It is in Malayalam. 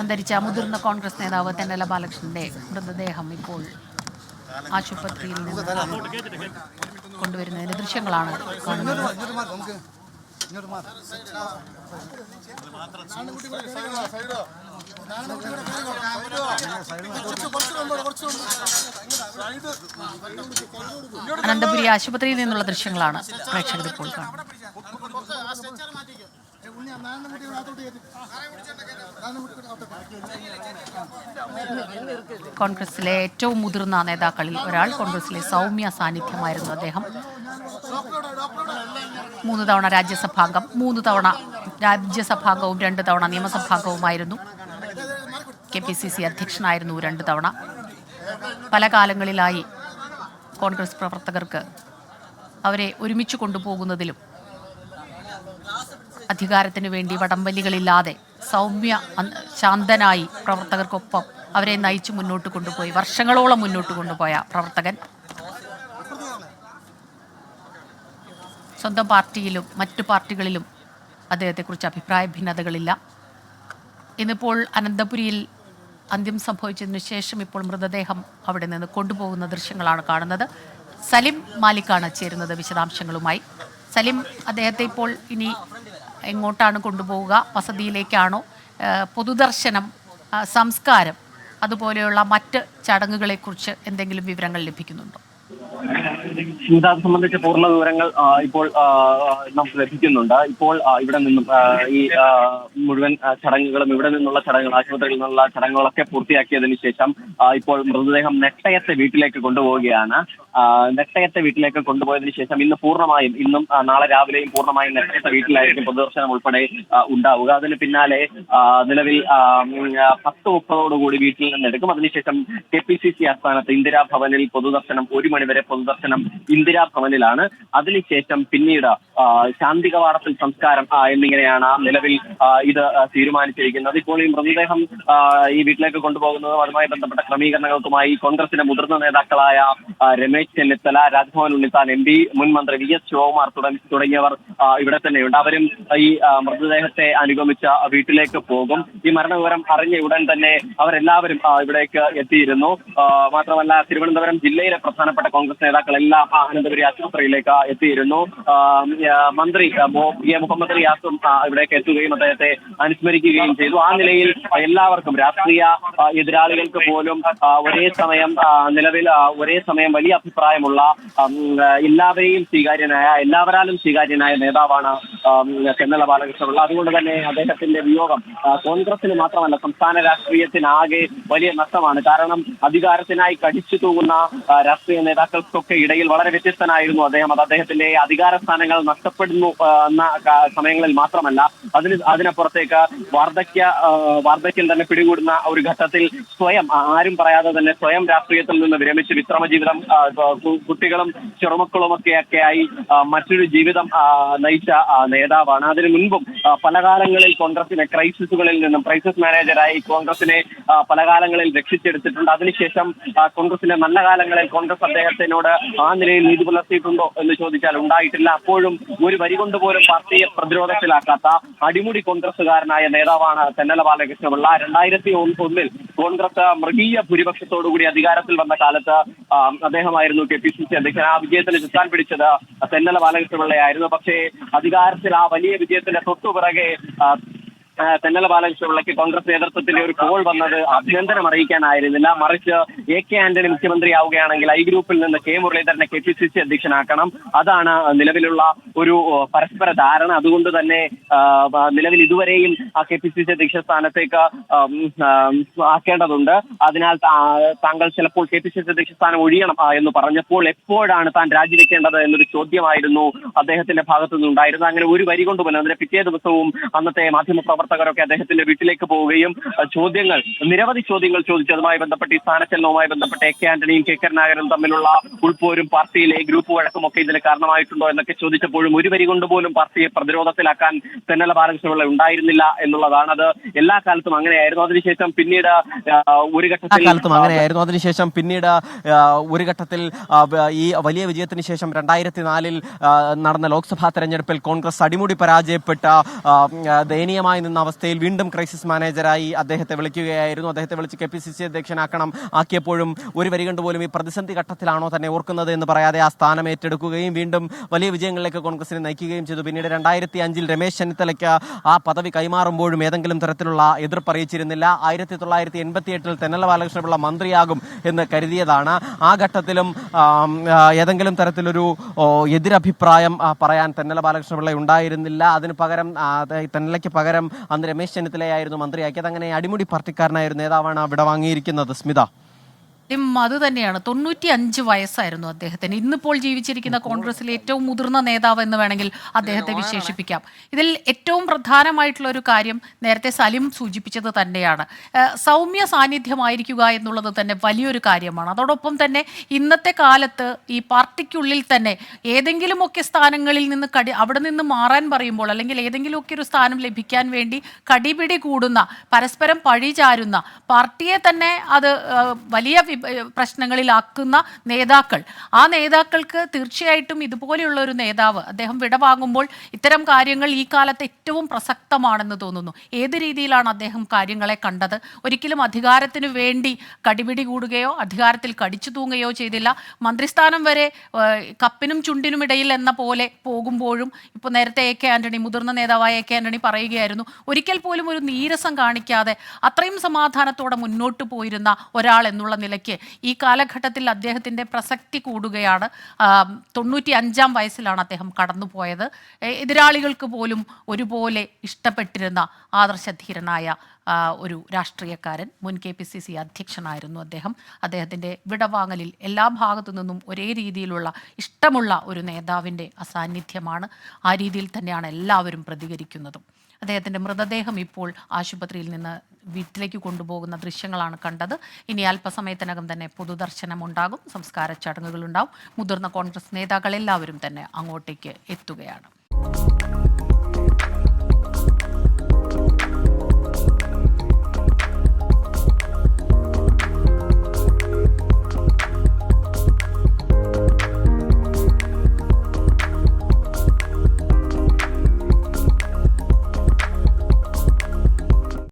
അന്തരിച്ച മുതിർന്ന കോൺഗ്രസ് നേതാവ് തെന്നല ബാലകൃഷ്ണന്റെ മൃതദേഹം ഇപ്പോൾ ആശുപത്രിയിൽ നിന്ന് കൊണ്ടുവരുന്നതിന്റെ ദൃശ്യങ്ങളാണ് കാണുന്നത്. അനന്തപുരി ആശുപത്രിയിൽ നിന്നുള്ള ദൃശ്യങ്ങളാണ് പ്രേക്ഷകർ ഇപ്പോൾ കോൺഗ്രസിലെ ഏറ്റവും മുതിർന്ന നേതാക്കളിൽ ഒരാൾ കോൺഗ്രസിലെ സൗമ്യ സാന്നിധ്യമായിരുന്നു അദ്ദേഹം. മൂന്ന് തവണ രാജ്യസഭാംഗം മൂന്ന് തവണ രാജ്യസഭാംഗവും രണ്ട് തവണ നിയമസഭാംഗവുമായിരുന്നു. കെ പി സി സി അധ്യക്ഷനായിരുന്നു രണ്ട് തവണ. പല കാലങ്ങളിലായി കോൺഗ്രസ് പ്രവർത്തകർക്ക് അവരെ ഒരുമിച്ച് കൊണ്ടുപോകുന്നതിലും അധികാരത്തിന് വേണ്ടി വടംവലികളില്ലാതെ സൗമ്യ ശാന്തനായി പ്രവർത്തകർക്കൊപ്പം അവരെ നയിച്ചു മുന്നോട്ട് കൊണ്ടുപോയി. വർഷങ്ങളോളം മുന്നോട്ട് കൊണ്ടുപോയ പ്രവർത്തകൻ. സ്വന്തം പാർട്ടിയിലും മറ്റു പാർട്ടികളിലും അദ്ദേഹത്തെക്കുറിച്ച് അഭിപ്രായ ഭിന്നതകളില്ല. ഇന്നിപ്പോൾ അനന്തപുരിയിൽ അന്ത്യം സംഭവിച്ചതിനു ശേഷം ഇപ്പോൾ മൃതദേഹം അവിടെ നിന്ന് കൊണ്ടുപോകുന്ന ദൃശ്യങ്ങളാണ് കാണുന്നത്. സലിം മാലിക്കാണ് ചേരുന്നത് വിശദാംശങ്ങളുമായി. സലിം അദ്ദേഹത്തെ ഇപ്പോൾ ഇനി എങ്ങോട്ടാണ് കൊണ്ടുപോവുക? വസതിയിലേക്കാണോ? പൊതുദർശനം സംസ്കാരം അതുപോലെയുള്ള മറ്റ് ചടങ്ങുകളെക്കുറിച്ച് എന്തെങ്കിലും വിവരങ്ങൾ ലഭിക്കുന്നുണ്ടോ? ഇത് സംബന്ധിച്ച പൂർണ വിവരങ്ങൾ ഇപ്പോൾ നമുക്ക് ലഭിക്കുന്നുണ്ട്. ഇപ്പോൾ ഇവിടെ നിന്നും ഈ മുഴുവൻ ചടങ്ങുകളും ഇവിടെ നിന്നുള്ള ചടങ്ങുകൾ ആശുപത്രിയിൽ നിന്നുള്ള ചടങ്ങുകളൊക്കെ പൂർത്തിയാക്കിയതിനു ശേഷം ഇപ്പോൾ മൃതദേഹം നെട്ടയത്തെ വീട്ടിലേക്ക് കൊണ്ടുപോവുകയാണ്. നെട്ടയത്തെ വീട്ടിലേക്ക് കൊണ്ടുപോയതിനു ശേഷം ഇന്ന് പൂർണമായും ഇന്നും നാളെ രാവിലെയും പൂർണമായും നെട്ടയത്തെ വീട്ടിലായിരിക്കും പൊതുദർശനം ഉൾപ്പെടെ ഉണ്ടാവുക. അതിന് പിന്നാലെ നിലവിൽ പത്ത് മുപ്പതോടുകൂടി വീട്ടിൽ നിന്ന് എടുക്കും. അതിനുശേഷം കെ പി സി സി ആസ്ഥാനത്ത് ഇന്ദിരാഭവനിൽ പൊതുദർശനം ഒരു മണിവരെ പൊതുദർശനം ഇന്ദിരാഭവനിലാണ് അതിനുശേഷം പിന്നീട് ശാന്തി കവാടത്തിൽ സംസ്കാരം എന്നിങ്ങനെയാണ് നിലവിൽ ഇത് തീരുമാനിച്ചിരിക്കുന്നത്. ഇപ്പോൾ ഈ മൃതദേഹം ഈ വീട്ടിലേക്ക് കൊണ്ടുപോകുന്നതും അതുമായി ബന്ധപ്പെട്ട ക്രമീകരണങ്ങൾക്കുമായി കോൺഗ്രസിന്റെ മുതിർന്ന നേതാക്കളായ രമേശ് ചെന്നിത്തല രാജ്ഭവൻ ഉണ്ണിത്താൻ എം പി മുൻ മന്ത്രി വി എസ് ശിവകുമാർ തുട- തുടങ്ങിയവർ ഇവിടെ തന്നെയുണ്ട്. അവരും ഈ മൃതദേഹത്തെ അനുഗമിച്ച വീട്ടിലേക്ക് പോകും. ഈ മരണവിവരം അറിഞ്ഞ ഉടൻ തന്നെ അവരെല്ലാവരും ഇവിടേക്ക് എത്തിയിരുന്നു. മാത്രമല്ല തിരുവനന്തപുരം ജില്ലയിലെ പ്രധാനപ്പെട്ട കോൺഗ്രസ് നേതാക്കളെല്ലാം എല്ലാം അനന്തപുരി ആശുപത്രിയിലേക്ക് എത്തിയിരുന്നു. മന്ത്രി എ മുഹമ്മദ് റിയാസും ഇവിടേക്ക് എത്തുകയും അദ്ദേഹത്തെ അനുസ്മരിക്കുകയും ചെയ്തു. ആ നിലയിൽ എല്ലാവർക്കും രാഷ്ട്രീയ എതിരാളികൾക്ക് പോലും ഒരേ സമയം നിലവിൽ ഒരേ സമയം വലിയ അഭിപ്രായമുള്ള എല്ലാവരെയും സ്വീകാര്യനായ എല്ലാവരാലും സ്വീകാര്യനായ നേതാവാണ് ചെന്നല ബാലകൃഷ്ണപിള്ള. അതുകൊണ്ട് തന്നെ അദ്ദേഹത്തിന്റെ വിയോഗം കോൺഗ്രസിന് മാത്രമല്ല സംസ്ഥാന രാഷ്ട്രീയത്തിനാകെ വലിയ നഷ്ടമാണ്. കാരണം അധികാരത്തിനായി കടിച്ചു തൂങ്ങുന്ന രാഷ്ട്രീയ രാഷ്ട്രീയ നേതാക്കൾക്കൊക്കെ ഇടയിൽ വളരെ വ്യത്യസ്തനായിരുന്നു അദ്ദേഹം. അത് അദ്ദേഹത്തിന്റെ അധികാര സ്ഥാനങ്ങൾ നഷ്ടപ്പെടുന്നു എന്ന സമയങ്ങളിൽ മാത്രമല്ല അതിന് അതിനപ്പുറത്തേക്ക് വാർദ്ധക്യ വാർദ്ധക്യം തന്നെ പിടികൂടുന്ന ഒരു ഘട്ടത്തിൽ സ്വയം ആരും പറയാതെ തന്നെ സ്വയം രാഷ്ട്രീയത്തിൽ നിന്ന് വിരമിച്ച് വിശ്രമ ജീവിതം കുട്ടികളും ചെറുമക്കളും ഒക്കെ ഒക്കെയായി മറ്റൊരു ജീവിതം നയിച്ച നേതാവാണ്. അതിനു മുൻപും പല കാലങ്ങളിൽ കോൺഗ്രസിനെ ക്രൈസിസുകളിൽ നിന്നും ക്രൈസിസ് മാനേജരായി കോൺഗ്രസിനെ പല കാലങ്ങളിൽ രക്ഷിച്ചെടുത്തിട്ടുണ്ട്. അതിനുശേഷം കോൺഗ്രസിന്റെ നല്ല കാലങ്ങളിൽ കോൺഗ്രസ് അദ്ദേഹത്തിനോട് ആ നിലയിൽ നീതി പുലർത്തിയിട്ടുണ്ടോ എന്ന് ചോദിച്ചാൽ ഉണ്ടായിട്ടില്ല. അപ്പോഴും ഒരു വരി കൊണ്ടുപോലും പാർട്ടിയെ പ്രതിരോധത്തിലാക്കാത്ത അടിമുടി കോൺഗ്രസുകാരനായ നേതാവാണ് തെന്നല ബാലകൃഷ്ണപിള്ള. രണ്ടായിരത്തി ഒന്നിൽ കോൺഗ്രസ് മൃഗീയ ഭൂരിപക്ഷത്തോടുകൂടി അധികാരത്തിൽ വന്ന കാലത്ത് അദ്ദേഹമായിരുന്നു കെ പി സി സി അധ്യക്ഷൻ. ആ വിജയത്തിന് ചുക്കാൻ പിടിച്ചത് തെന്നല ബാലകൃഷ്ണപിള്ളയായിരുന്നു. പക്ഷേ അധികാരത്തിൽ ആ വലിയ വിജയത്തിന്റെ തൊട്ടുപിറകെ തെന്നല ബാലകൃഷ്ണപിള്ളയ്ക്ക് കോൺഗ്രസ് നേതൃത്വത്തിന്റെ ഒരു കോൾ വന്നത് അഭിനന്ദനം അറിയിക്കാനായിരുന്നില്ല. മറിച്ച് എ കെ ആന്റണി മുഖ്യമന്ത്രിയാവുകയാണെങ്കിൽ ഐ ഗ്രൂപ്പിൽ നിന്ന് കെ മുരളീധരനെ കെ പി സി സി അധ്യക്ഷനാക്കണം. അതാണ് നിലവിലുള്ള ഒരു പരസ്പര ധാരണ. അതുകൊണ്ട് തന്നെ നിലവിൽ ഇതുവരെയും ആ കെ പി സി സി അധ്യക്ഷ സ്ഥാനത്തേക്ക് ആക്കേണ്ടതുണ്ട്. അതിനാൽ താങ്കൾ ചിലപ്പോൾ കെ പി സി സി അധ്യക്ഷ സ്ഥാനം ഒഴിയണം എന്ന് പറഞ്ഞപ്പോൾ എപ്പോഴാണ് താൻ രാജിവെക്കേണ്ടത് എന്നൊരു ചോദ്യമായിരുന്നു അദ്ദേഹത്തിന്റെ ഭാഗത്തു നിന്നുണ്ടായിരുന്നത് അങ്ങനെ ഒരു വരി കൊണ്ട് അതിന്റെ പിറ്റേ ദിവസവും അന്നത്തെ മാധ്യമപ്രവർത്തകർ പ്രവർത്തകരൊക്കെ അദ്ദേഹത്തിന്റെ വീട്ടിലേക്ക് പോവുകയും ചോദ്യങ്ങൾ നിരവധി ചോദ്യങ്ങൾ ചോദിച്ചു. അതുമായി ബന്ധപ്പെട്ട് ഈ സ്ഥാനചലനവുമായി ബന്ധപ്പെട്ട് എ കെ ആന്റണിയും കെ കരുണാകരനും തമ്മിലുള്ള ഉൾപ്പോരും പാർട്ടിയിലെ ഗ്രൂപ്പ് വഴക്കും ഒക്കെ ഇതിന് കാരണമായിട്ടുണ്ടോ എന്നൊക്കെ ചോദിച്ചപ്പോഴും ഒരു വരി കൊണ്ടുപോലും പാർട്ടിയെ പ്രതിരോധത്തിലാക്കാൻ തെന്നല ബാലകൃഷ്ണപിള്ള ഉണ്ടായിരുന്നില്ല എന്നുള്ളതാണ്. അത് എല്ലാ കാലത്തും അങ്ങനെയായിരുന്നു. അതിനുശേഷം പിന്നീട് ഒരു ഘട്ടത്തിൽ കാലത്തും അങ്ങനെയായിരുന്നു. അതിനുശേഷം പിന്നീട് ഒരു ഘട്ടത്തിൽ ഈ വലിയ വിജയത്തിന് ശേഷം രണ്ടായിരത്തി നാലിൽ നടന്ന ലോക്സഭാ തെരഞ്ഞെടുപ്പിൽ കോൺഗ്രസ് അടിമുടി പരാജയപ്പെട്ട ദയനീയമായി നിന്ന അവസ്ഥയിൽ വീണ്ടും ക്രൈസിസ് മാനേജറായി അദ്ദേഹത്തെ വിളിക്കുകയായിരുന്നു. അദ്ദേഹത്തെ വിളിച്ച് കെ പി സി സി അധ്യക്ഷനാക്കണം ആക്കിയപ്പോഴും ഒരു വരി കണ്ടുപോലും ഈ പ്രതിസന്ധി ഘട്ടത്തിലാണോ തന്നെ ഓർക്കുന്നത് എന്ന് പറയാതെ ആ സ്ഥാനം ഏറ്റെടുക്കുകയും വീണ്ടും വലിയ വിജയങ്ങളിലേക്ക് കോൺഗ്രസിനെ നയിക്കുകയും ചെയ്തു. പിന്നീട് രണ്ടായിരത്തി അഞ്ചിൽ രമേശ് ചെന്നിത്തലയ്ക്ക് ആ പദവി കൈമാറുമ്പോഴും ഏതെങ്കിലും തരത്തിലുള്ള എതിർപ്പ് അറിയിച്ചിരുന്നില്ല. ആയിരത്തി തൊള്ളായിരത്തി എൺപത്തി എട്ടിൽ തെന്നല ബാലകൃഷ്ണപിള്ള മന്ത്രിയാകും എന്ന് കരുതിയതാണ്. ആ ഘട്ടത്തിലും ഏതെങ്കിലും തരത്തിലൊരു എതിരഭിപ്രായം പറയാൻ തെന്നല ബാലകൃഷ്ണപിള്ള ഉണ്ടായിരുന്നില്ല. അതിന് പകരം തെന്നലയ്ക്ക് പകരം അന്ന് രമേശ് ചെന്നിത്തലയായിരുന്നു മന്ത്രിയാക്കിയത്. അങ്ങനെ അടിമുടി പാർട്ടിക്കാരനായ ഒരു നേതാവാണ് അവിടെ വാങ്ങിയിരിക്കുന്നത്. സ്മിത. അത് തന്നെയാണ്. തൊണ്ണൂറ്റി അഞ്ച് വയസ്സായിരുന്നു അദ്ദേഹത്തിന്. ഇന്നിപ്പോൾ ജീവിച്ചിരിക്കുന്ന കോൺഗ്രസിലെ ഏറ്റവും മുതിർന്ന നേതാവ് എന്ന് വേണമെങ്കിൽ അദ്ദേഹത്തെ വിശേഷിപ്പിക്കാം. ഇതിൽ ഏറ്റവും പ്രധാനമായിട്ടുള്ള ഒരു കാര്യം നേരത്തെ സലിം സൂചിപ്പിച്ചത് തന്നെയാണ്. സൗമ്യ സാന്നിധ്യമായിരിക്കുക എന്നുള്ളത് തന്നെ വലിയൊരു കാര്യമാണ്. അതോടൊപ്പം തന്നെ ഇന്നത്തെ കാലത്ത് ഈ പാർട്ടിക്കുള്ളിൽ തന്നെ ഏതെങ്കിലുമൊക്കെ സ്ഥാനങ്ങളിൽ നിന്ന് കടി അവിടെ നിന്ന് മാറാൻ പറയുമ്പോൾ അല്ലെങ്കിൽ ഏതെങ്കിലുമൊക്കെ ഒരു സ്ഥാനം ലഭിക്കാൻ വേണ്ടി കടിപിടി കൂടുന്ന പരസ്പരം പഴി ചാരുന്ന പാർട്ടിയെ തന്നെ അത് വലിയ പ്രശ്നങ്ങളിലാക്കുന്ന നേതാക്കൾ. ആ നേതാക്കൾക്ക് തീർച്ചയായിട്ടും ഇതുപോലെയുള്ള ഒരു നേതാവ് അദ്ദേഹം വിടവാങ്ങുമ്പോൾ ഇത്തരം കാര്യങ്ങൾ ഈ കാലത്ത് ഏറ്റവും പ്രസക്തമാണെന്ന് തോന്നുന്നു. ഏത് രീതിയിലാണ് അദ്ദേഹം കാര്യങ്ങളെ കണ്ടത്? ഒരിക്കലും അധികാരത്തിന് വേണ്ടി കടിപിടി കൂടുകയോ അധികാരത്തിൽ കടിച്ചു തൂങ്ങുകയോ ചെയ്തില്ല. മന്ത്രിസ്ഥാനം വരെ കപ്പിനും ചുണ്ടിനും ഇടയിൽ എന്ന പോലെ പോകുമ്പോഴും ഇപ്പോൾ നേരത്തെ എ കെ ആന്റണി മുതിർന്ന നേതാവായ എ കെ ആന്റണി പറയുകയായിരുന്നു ഒരിക്കൽ പോലും ഒരു നീരസം കാണിക്കാതെ അത്രയും സമാധാനത്തോടെ മുന്നോട്ട് പോയിരുന്ന ഒരാൾ എന്നുള്ള നിലയ്ക്ക് ഈ കാലഘട്ടത്തിൽ അദ്ദേഹത്തിന്റെ പ്രസക്തി കൂടുകയാണ്. തൊണ്ണൂറ്റി അഞ്ചാം വയസ്സിലാണ് അദ്ദേഹം കടന്നുപോയത്. എതിരാളികൾക്ക് പോലും ഒരുപോലെ ഇഷ്ടപ്പെട്ടിരുന്ന ആദർശധീരനായ ഒരു രാഷ്ട്രീയക്കാരൻ മുൻ കെ പി സി സി അധ്യക്ഷനായിരുന്നു അദ്ദേഹം. അദ്ദേഹത്തിന്റെ വിടവാങ്ങലിൽ എല്ലാ ഭാഗത്തു നിന്നും ഒരേ രീതിയിലുള്ള ഇഷ്ടമുള്ള ഒരു നേതാവിന്റെ അസാന്നിധ്യമാണ് ആ രീതിയിൽ തന്നെയാണ് എല്ലാവരും പ്രതികരിക്കുന്നതും. അദ്ദേഹത്തിന്റെ മൃതദേഹം ഇപ്പോൾ ആശുപത്രിയിൽ നിന്ന് വീട്ടിലേക്ക് കൊണ്ടുപോകുന്ന ദൃശ്യങ്ങളാണ് കണ്ടത്. ഇനി അല്പസമയത്തിനകം തന്നെ പൊതുദർശനം ഉണ്ടാകും സംസ്കാര ചടങ്ങുകളുണ്ടാവും. മുതിർന്ന കോൺഗ്രസ് നേതാക്കൾ എല്ലാവരും തന്നെ അങ്ങോട്ടേക്ക് എത്തുകയാണ്.